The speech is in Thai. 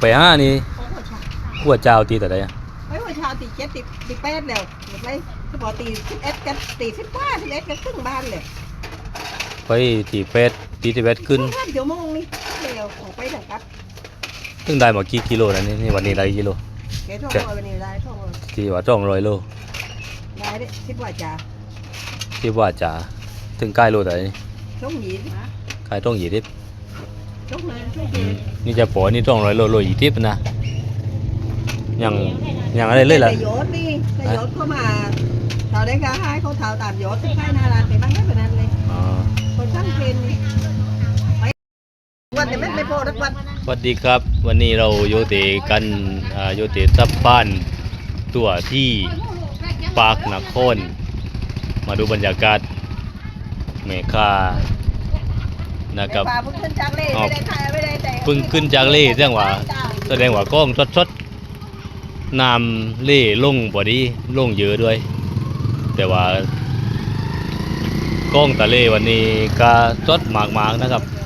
ไปห้านี่โอ้โหชาขั้วเจ้าตีแต่ใดอะไม่ว่าชาตีเจ็ดตีตีแปดแล้วหมดเลยสปอตีสิบเอ็ดกันตีสิบกว่าสิบเอ็ดกันครึ่งบ้านเลยไปตีเป็ดตีที่เป็ดขึ้นห้าชั่วโมงนี่เร็วของไปถึงครับซึ่งได้มากี่กิโลนะนี่นี่วันนี้ได้กี่กิโลแกท่องลอยวันนี้ได้ท่องลอยที่ว่าจ้องร้อยโลได้ได้คิดว่าจะที่ว่าจะถึงใกล้โลแต่นี่ช่องหยีนใกล้ต้องหยีทิพช่อง นั้นช่องอืเย็มนนี่จะปอนี่ต้องร้อยโลโลหยีทิพนะยังยังอะไรเลยล่ะแต่โยศนี่แต่โยศเข้ามาเท่าได้ก็ให้เขาเท่าตามโยศที่ใกล้หนาร้านไปบ้างไม่เป็นนั้นเลยอ๋อคนช่างเพลนนี่ไปวันจะไม่ไม่พอทุกวันสวัสดีครับ วันนี้เราโยเตกันอ่าโยเตซับบ้านตัวที่ปากนครมาดูบรรยากาศเมฆา นะครับป่าเพิ่งขึ้นจากเล่ไม่ได้ถ่ายไม่ได้แต่เพิ่งขึ้นจากเล่แสดงว่า แสดงว่ากล้องสดสดๆน้ำเล่ลงบ่ดีลงเยอะด้วย แต่ว่ากล้องตะเล่วันนี้ก็สดมากๆนะครับเ